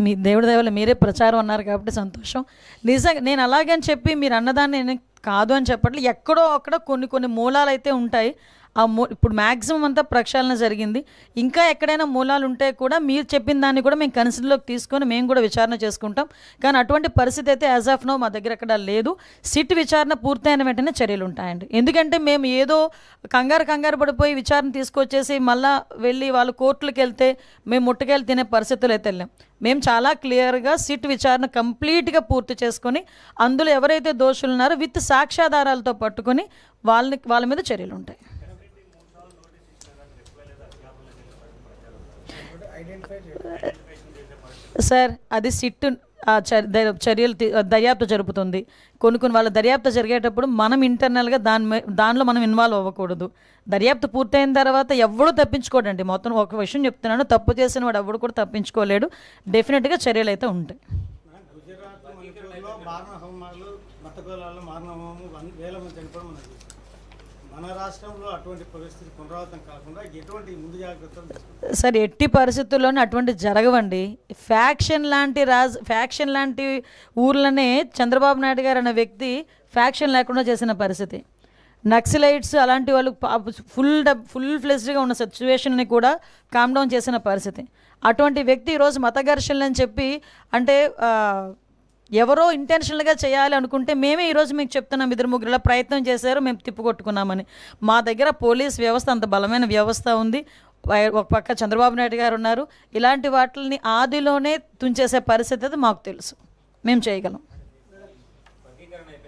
మీ దేవుడి దేవుళ్ళు మీరే ప్రచారం అన్నారు కాబట్టి సంతోషం. నిజంగా నేను అలాగని చెప్పి మీరు అన్నదాన్ని నేను కాదు అని చెప్పట్లేదు. ఎక్కడో అక్కడ కొన్ని కొన్ని మూలాలు అయితే ఉంటాయి. ఆ మూ ఇప్పుడు మ్యాక్సిమం అంతా ప్రక్షాళన జరిగింది. ఇంకా ఎక్కడైనా మూలాలు ఉంటే కూడా మీరు చెప్పిన దాన్ని కూడా మేము కన్సిడర్లోకి తీసుకొని మేము కూడా విచారణ చేసుకుంటాం. కానీ అటువంటి పరిస్థితి అయితే యాజ్ ఆఫ్ నో మా దగ్గర అక్కడ లేదు. సిట్ విచారణ పూర్తయిన వెంటనే చర్యలు ఉంటాయండి. ఎందుకంటే మేము ఏదో కంగారు కంగారు పడిపోయి విచారణ తీసుకొచ్చేసి మళ్ళా వెళ్ళి వాళ్ళు కోర్టులకు వెళ్తే మేము ముట్టకెళ్ళి తినే పరిస్థితులు అయితే వెళ్ళాం మేము చాలా క్లియర్గా సిట్ విచారణ కంప్లీట్గా పూర్తి చేసుకొని అందులో ఎవరైతే దోషులు ఉన్నారో విత్ సాక్ష్యాధారాలతో పట్టుకొని వాళ్ళని వాళ్ళ మీద చర్యలు ఉంటాయి. సార్ అది సిట్ ఆ చర్- ద- చర్యలు దర్యాప్తు జరుపుతుంది. కొన్ని కొన్ని వాళ్ళ దర్యాప్తు జరిగేటప్పుడు మనం ఇంటర్నల్గా దాని దానిలో మనం ఇన్వాల్వ్ అవ్వకూడదు. దర్యాప్తు పూర్తయిన తర్వాత ఎవడూ తప్పించుకోడండి. మొత్తం ఒక విషయం చెప్తున్నాను. తప్పు చేసిన వాడు ఎవడు కూడా తప్పించుకోలేడు. డెఫినెట్గా చర్యలు అయితే ఉంటాయి. మత కులాల్లో వేల మంది చనిపోవడం. మన రాష్ట్రంలో అటువంటి పరిస్థితి పునరావృతం కాకుండా ఎటువంటి ముందు జాగ్రత్తలు సార్ ఎట్టి పరిస్థితుల్లోనే అటువంటి జరగవండి. ఫ్యాక్షన్ లాంటి రాజ్ ఫ్యాక్షన్ లాంటి ఊర్లనే చంద్రబాబు నాయుడు గారు అనే వ్యక్తి ఫ్యాక్షన్ లేకుండా చేసిన పరిస్థితి. నక్సలైట్స్ అలాంటి వాళ్ళు ఫుల్ డబ్ ఫుల్ ఫ్లెజ్డ్గా ఉన్న సిచ్యువేషన్ని కూడా కామ్ డౌన్ చేసిన పరిస్థితి. అటువంటి వ్యక్తి ఈరోజు మత ఘర్షణలు అని చెప్పి అంటే ఎవరో ఇంటెన్షనల్గా చేయాలి అనుకుంటే మేమే ఈరోజు మీకు చెప్తున్నాం ఇద్దరు ముగ్గురు ఇలా ప్రయత్నం చేశారు మేము తిప్పుకొట్టుకున్నామని. మా దగ్గర పోలీస్ వ్యవస్థ అంత బలమైన వ్యవస్థ ఉంది. ఒక పక్క చంద్రబాబు నాయుడు గారు ఉన్నారు. ఇలాంటి వాటిని ఆదిలోనే తుంచేసే పరిస్థితి అది మాకు తెలుసు. మేము చేయగలం.